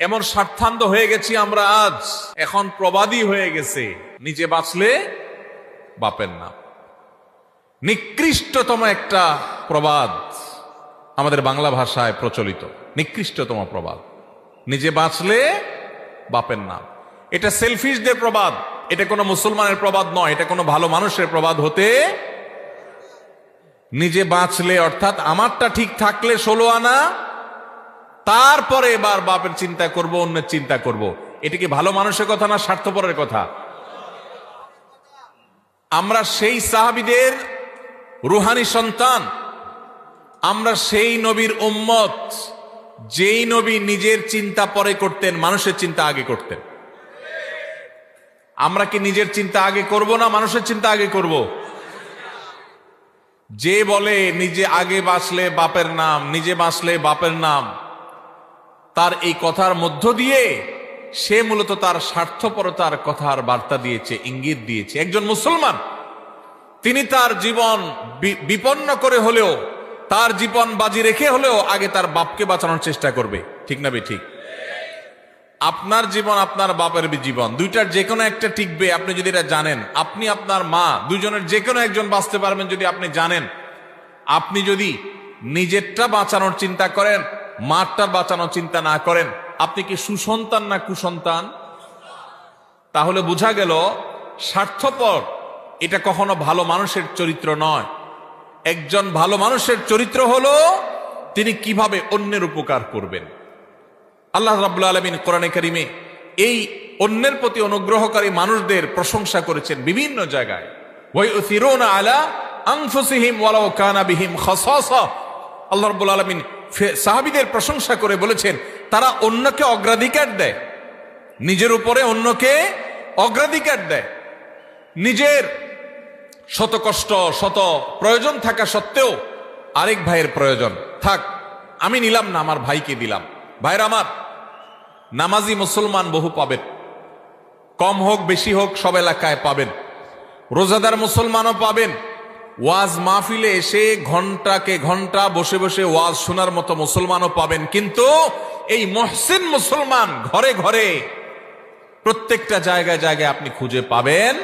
এমন স্বার্থান্ত হয়ে গেছি আমরা আজ। এখন প্রবাদী হয়ে গেছে। নিজে বাঁচলে বাপের নাম। নিকৃষ্টতম একটা প্রবাদ আমাদের বাংলা ভাষায় প্রচলিত। নিকৃষ্টতম প্রবাদ। নিজে বাঁচলে বাপের নাম। এটা সেলফিশদের প্রবাদ। এটা কোনো মুসলমানের প্রবাদ নয়। এটা কোনো ভালো মানুষের প্রবাদ হতে নিজে বাঁচলে, অর্থাৎ আমারটা ঠিক থাকলে ষোলো আনা তারপরে এবার বাপের চিন্তা করব, অন্যের চিন্তা করব। এটা কি ভালো মানুষের কথা না স্বার্থপরের কথা? আমরা সেই সাহাবিদের রুহানি সন্তান। আমরা সেই নবীর উম্মত, যেই নবী নিজের চিন্তা পরে করতেন, মানুষের চিন্তা আগে করতেন। আমরা কি নিজের চিন্তা আগে করব না মানুষের চিন্তা আগে করব? যে বলে, নিজে আগে বাঁচলে বাপের নাম, নিজে বাঁচলে বাপের নাম। তার এই কথার মধ্য দিয়ে সে মূলত তার স্বার্থপরতার কথার বার্তা দিয়েছে, ইঙ্গিত দিয়েছে। একজন মুসলমান, তিনি তার জীবন বিপন্ন করে হলেও, তার জীবন বাজি রেখে হলেও আগে তার বাপকে বাঁচানোর চেষ্টা করবে। ঠিক না ঠিক? আপনার জীবন আপনার বাপের জীবন। দুইটার যে কোনো একটা টিকবে, আপনি যদি এটা জানেন। আপনি আপনার মা দুজনের যে কোনো একজন বাঁচতে পারবেন যদি আপনি জানেন। আপনি যদি নিজেরটা বাঁচানোর চিন্তা করেন মারটা বাঁচানোর চিন্তা না করেন। আপনি কি সুসন্তান না কুসন্তান? তাহলে বোঝা গেল, স্বার্থপর এটা কখনো ভালো মানুষের চরিত্র নয়। একজন ভালো মানুষের চরিত্র হলো, তিনি কীভাবে অন্যের উপকার করবেন। আল্লাহ রাবুল্লা আলমিন কোরআনে কারিমে এই অন্যের প্রতি অনুগ্রহকারী মানুষদের প্রশংসা করেছেন বিভিন্ন জায়গায়। আলা আনফুসিহিম ওয়ালাউ কানা বিহিম খাসাসা। আল্লাহ রাব্বুল আলামিন সাহাবীদের প্রশংসা করে বলেছেন, তারা অন্যকে অগ্রাধিকার দেয়। নিজের উপরে অন্যকে অগ্রাধিকার দেয়। নিজের শত কষ্ট, শত প্রয়োজন থাকা সত্ত্বেও আরেক ভাইয়ের প্রয়োজন। থাক, আমি নিলাম না, আমার ভাইকে দিলাম। ভাইয়ের আমার, নামাজি মুসলমান বহু পাবেন। কম হোক, বেশি হোক, সব এলাকায় পাবেন। রোজাদার মুসলমানও পাবেন। ওয়াজ মাহফিলে এসে ঘন্টাকে ঘণ্টা বসে বসে ওয়াজ শোনার মতো মুসলমানও পাবেন। কিন্তু এই মহসিন মুসলমান ঘরে ঘরে প্রত্যেকটা জায়গায় জায়গায় আপনি খুঁজে পাবেন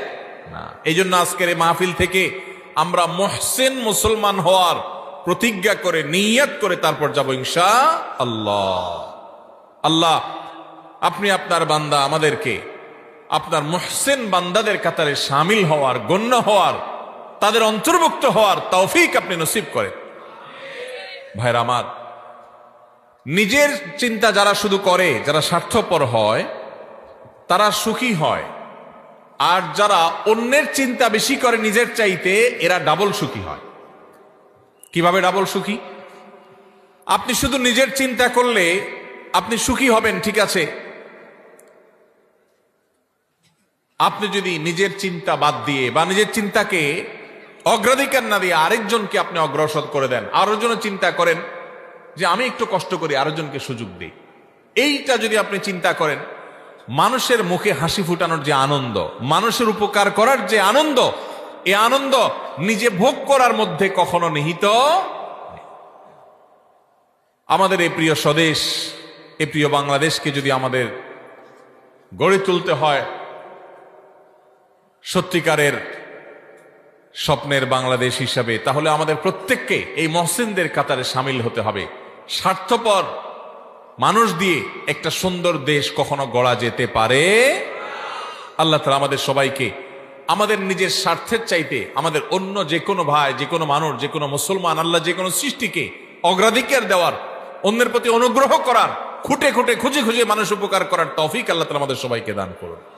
না। এই জন্য আজকের এই মাহফিল থেকে আমরা মহসিন মুসলমান হওয়ার প্রতিজ্ঞা করে, নিয়ত করে তারপর যাব ইনশা আল্লাহ। আল্লাহ, আপনি আপনার বান্দা আমাদেরকে, আপনার মহসিন বান্দাদের কাতারে সামিল হওয়ার, গণ্য হওয়ার তাদের অন্তর্ভুক্ত হওয়ার তৌফিক আপনি নসিব করেন। ভাইরা আমার, নিজের চিন্তা যারা শুধু করে, যারা স্বার্থপর হয়, তারা সুখী হয়। আর যারা অন্যের চিন্তা বেশি করে নিজের চাইতে, এরা ডাবল সুখী হয়। কীভাবে ডাবল সুখী? আপনি শুধু নিজের চিন্তা করলে আপনি সুখী হবেন, ঠিক আছে। আপনি যদি নিজের চিন্তা বাদ দিয়ে বা নিজের চিন্তাকে অগ্রাধিকার না দিয়ে আরেকজনকে আপনি অগ্রসর করে দেন। আরেকজনের চিন্তা করেন যে আমি একটু কষ্ট করি, আরেকজনকে সুযোগ দিই। এইটা যদি আপনি চিন্তা করেন, মানুষের মুখে হাসি ফুটানোর যে আনন্দ, মানুষের উপকার করার যে আনন্দ এই আনন্দ নিজে ভোগ করার মধ্যে কখনো নিহিত আমাদের এই প্রিয় স্বদেশ এই প্রিয় বাংলাদেশকে যদি আমাদের গড়ে তুলতে হয়, সত্যিকারের স্বপ্নের বাংলাদেশ হিসাবে, তাহলে আমাদের প্রত্যেককে এই মহসিনদের কাতারে সামিল হতে হবে। স্বার্থপর মানুষ দিয়ে একটা সুন্দর দেশ কখনো গড়া যেতে পারে? আল্লাহ তালা আমাদের সবাইকে আমাদের নিজের স্বার্থের চাইতে আমাদের অন্য যে কোনো ভাই যে কোনো মানুষ যে কোনো মুসলমান, আল্লাহ যে কোনো সৃষ্টিকে অগ্রাধিকার দেওয়ার, অন্যের প্রতি অনুগ্রহ করার, খুঁটে খুঁটে খুঁজে খুঁজে মানুষ উপকার করার তৌফিক আল্লাহ তালা আমাদের সবাইকে দান করুন।